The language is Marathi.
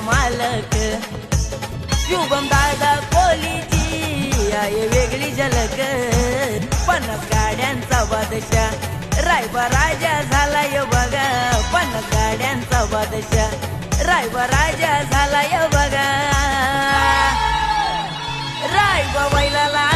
मालक. शुभम दादा कोलीची आहे वेगळी झलक. पण गाड्यांचा बादशा रायबा राजा झाला झालाय बघा. पण गाड्यांचा बादशा रायबा राजा झाला झालाय बघा. रायबा बैलाला